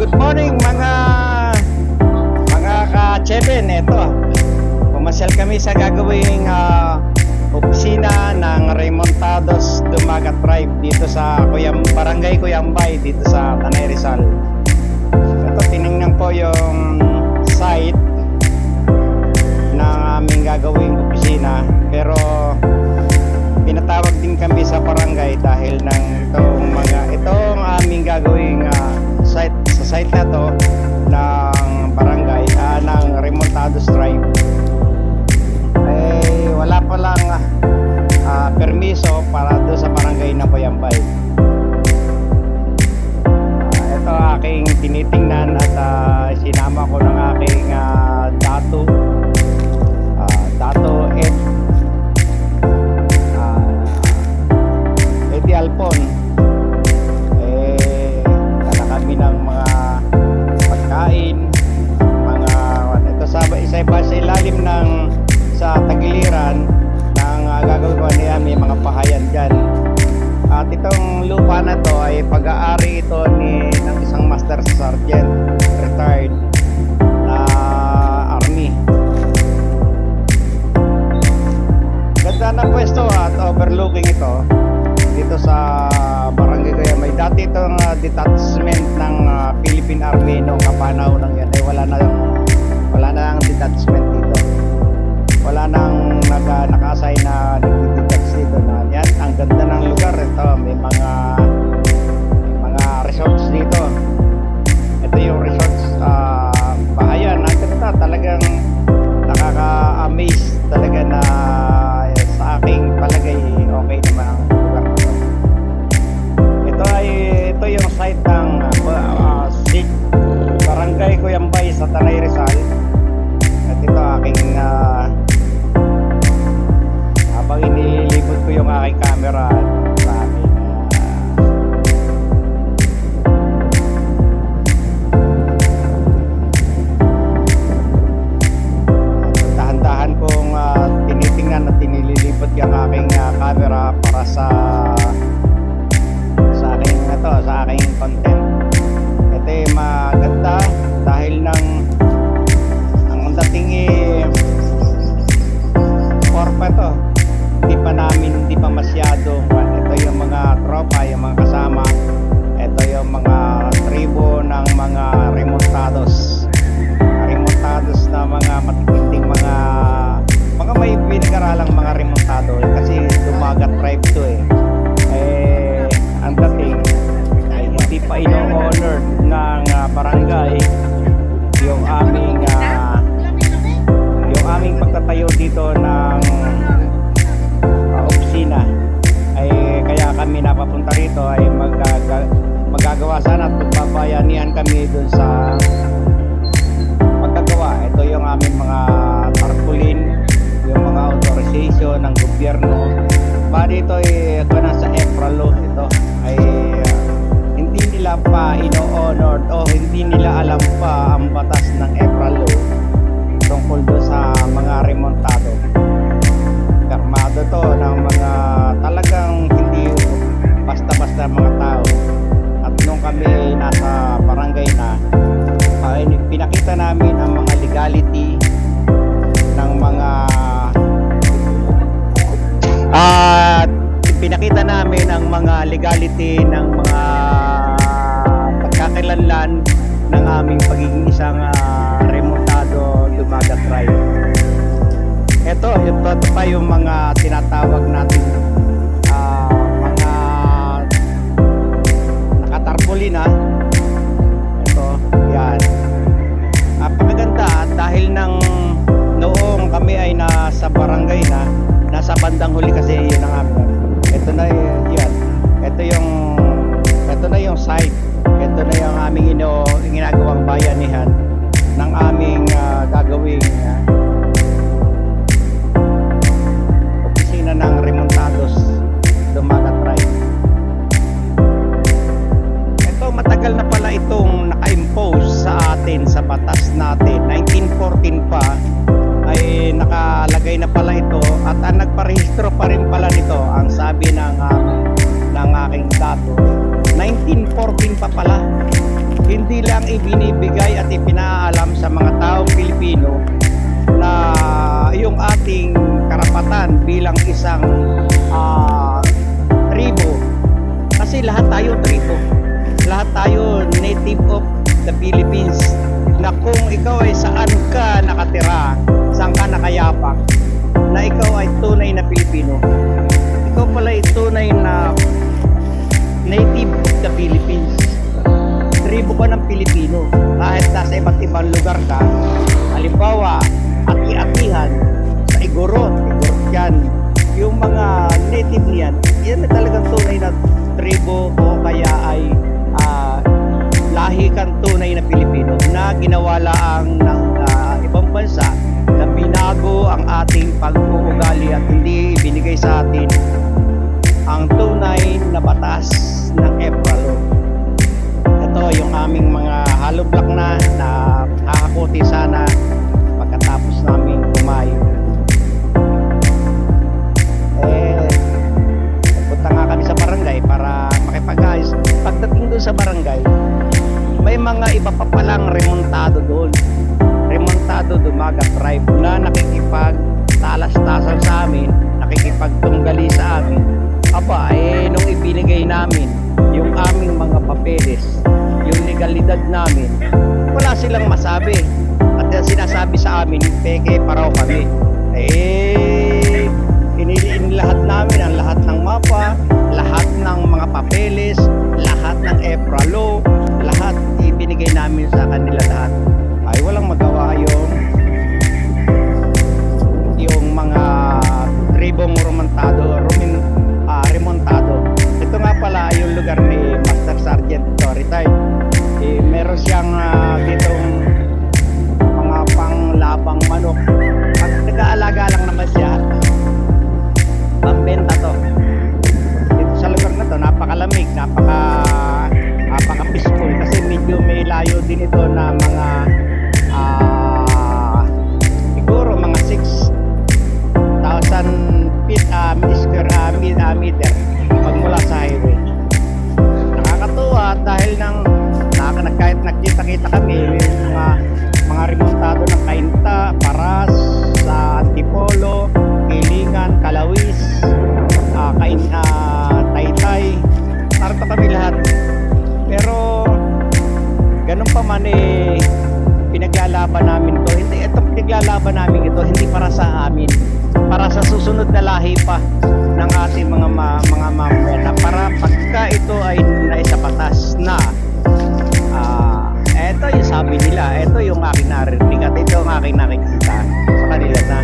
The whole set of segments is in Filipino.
good morning mga mga ka-Cheven. Ito, pumasyal kami sa gagawing ah, opisina ng Remontados Dumagat Tribe dito sa Kuyam, Barangay Kuyambay dito sa Tanay Rizal. Site na to ng barangay ah, ng Remontados Tribe eh wala pa lang ah, permiso para doon sa barangay ng Bayambay. Ah, ito aking tinitingnan at ah, sinama ko ng aking ah, dato ah, dato Ed ah, Eddie Alpon sa isa pa sa ilalim ng sa tagiliran ng uh, gagawin niya may mga pahayan dyan. At itong lupa na to ay pag-aari ito ni ng isang master sergeant retired na army. Ganda ng pwesto at overlooking ito dito sa Barangay Kaya may. Dati itong uh, detachment ng uh, Philippine Army noong kapanahon ng yan ay wala na ang detachment dito. Wala nang naka, naka-assign na nagdi-detach dito na yan ang ganda ng lugar ito may mga may mga resorts dito. Ito yung resorts uh, bahayan ang ganda talagang yung aking camera dito ng ah, opisina ay kaya kami napapunta rito ay magaga, magagawa sana at magbabayanihan kami dun sa magkagawa. Ito yung aming mga tarpaulin, yung mga authorization ng gobyerno. Bali ito ay ito na sa EFRALO ito ay uh, hindi nila pa ino-honor o hindi nila alam pa ang batas ng EFRALO tungkol do sa mga remontado. Karmado to ng mga talagang hindi basta-basta mga tao. At nung kami nasa barangay na, ay pinakita namin ang mga legality ng mga at pinakita namin ang mga legality ng mga pagkakalanlan ng aming pagiging isang remontado dumagat tribe. Ito, ito, pa yung mga tinatawag natin ah, mga nakatarpaulin ha. Ito, yan. Napakaganda at dahil nang noong kami ay nasa barangay na, nasa bandang huli kasi yun ang amin. Ito na y- yan. Ito yung ito na yung site. Ito na yung aming ino, ginagawang bayanihan ng aming ah, gagawing ah, opisina ng Remontados Dumagat Tribe. Ito matagal na pala itong naka-impose sa atin sa batas natin. 1914 pa ay nakalagay na pala ito at ang nagparehistro pa rin pala nito ang sabi ng ah, ng aking dato 1914 pa pala hindi lang ibinibigay at ipinaalam sa mga taong Pilipino na yung ating karapatan bilang isang ah, tribo. Kasi lahat tayo tribo. Lahat tayo native of the Philippines. Na kung ikaw ay saan ka nakatira saan ka nakayapak na ikaw ay tunay na Pilipino. Ikaw pala ay tunay na native of the Philippines tribo ka ng Pilipino kahit nasa iba't ibang lugar ka halimbawa ati-atihan sa Igorot Igorot yan yung mga native niyan yan ay talagang tunay na tribo o kaya ay ah, lahi kang tunay na Pilipino na ginawa laang ng ah, ibang bansa na binago ang ating pag-uugali at hindi binigay sa atin ang tunay na batas ng EPRALO. Ito yung aming mga hollow block na na kakakuti sana pagkatapos namin kumain. Eh, punta nga kami sa barangay para makipag-ayos. Pagdating doon sa barangay, may mga iba pa palang remontado doon. Remontado Dumaga Tribe na nakikipag talas-tasan sa amin, nakikipagtunggali sa amin. Aba, eh, nung ibinigay namin yung aming mga papeles, yung legalidad namin, wala silang masabi. At yung sinasabi sa amin, peke pa raw kami. Eh, iniliin lahat namin ang lahat ng mapa, lahat ng mga papeles, lahat ng EPRA lahat ibinigay namin sa kanila lahat. Ay walang magawa yung meron siyang ah, ditong mga panglabang manok. Pag nag-aalaga lang naman siya, pambenta to. Dito sa lugar na to, napakalamig, napaka napaka peaceful kasi medyo may layo din ito na mga ah siguro mga 6,000 feet uh, square ah, mi- ah, meter pagmula sa highway. Nakakatuwa dahil nang nakaka kahit nakita-kita kami yung mga mga remontado ng Kainta, Paras, sa Antipolo, Kilingan, Kalawis, ah, Kain, ah, Taytay. Narito kami lahat. Pero ganun pa man eh pinaglalaban namin to. Hindi ito pinaglalaban namin ito hindi para sa amin. Para sa susunod na lahi pa ng ating mga ma, mga mamamayan na para pagka ito ay naisapatas na eto yung sabi nila, eto yung aking narinig at ito ang aking nakikita sa kanila na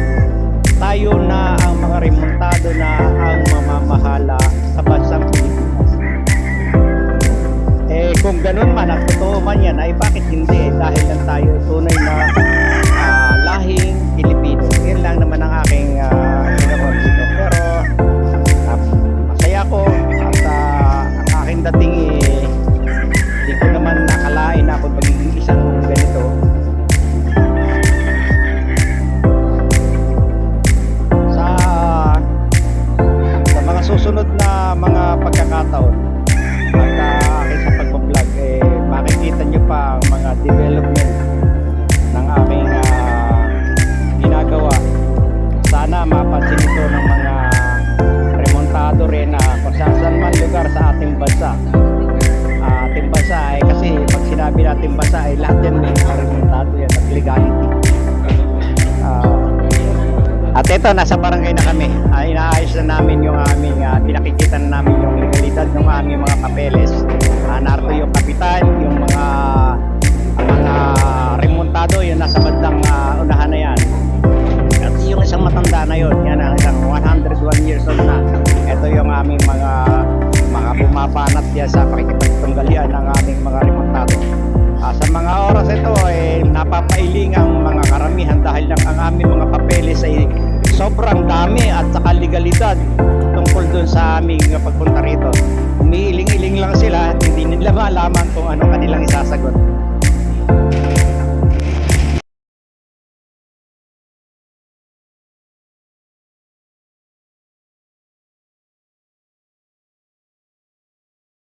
ito, nasa barangay na kami. Ah, inaayos na namin yung aming, uh, pinakikita na namin yung legalidad ng aming mga papeles. Uh, narito yung kapitan, yung mga mga remontado, yung nasa bandang ah, unahan na yan. At yung isang matanda na yun, yan ang isang 101 years old na. Ito yung aming mga mga bumapanat yan sa pakikipagtunggalian ng aming mga remontado. Ah, sa mga oras ito ay napapailing ang mga karamihan dahil lang ang aming mga papeles ay sobrang dami at saka legalidad tungkol dun sa aming pagpunta rito. Umiiling-iling lang sila at hindi nila malaman kung ano kanilang isasagot.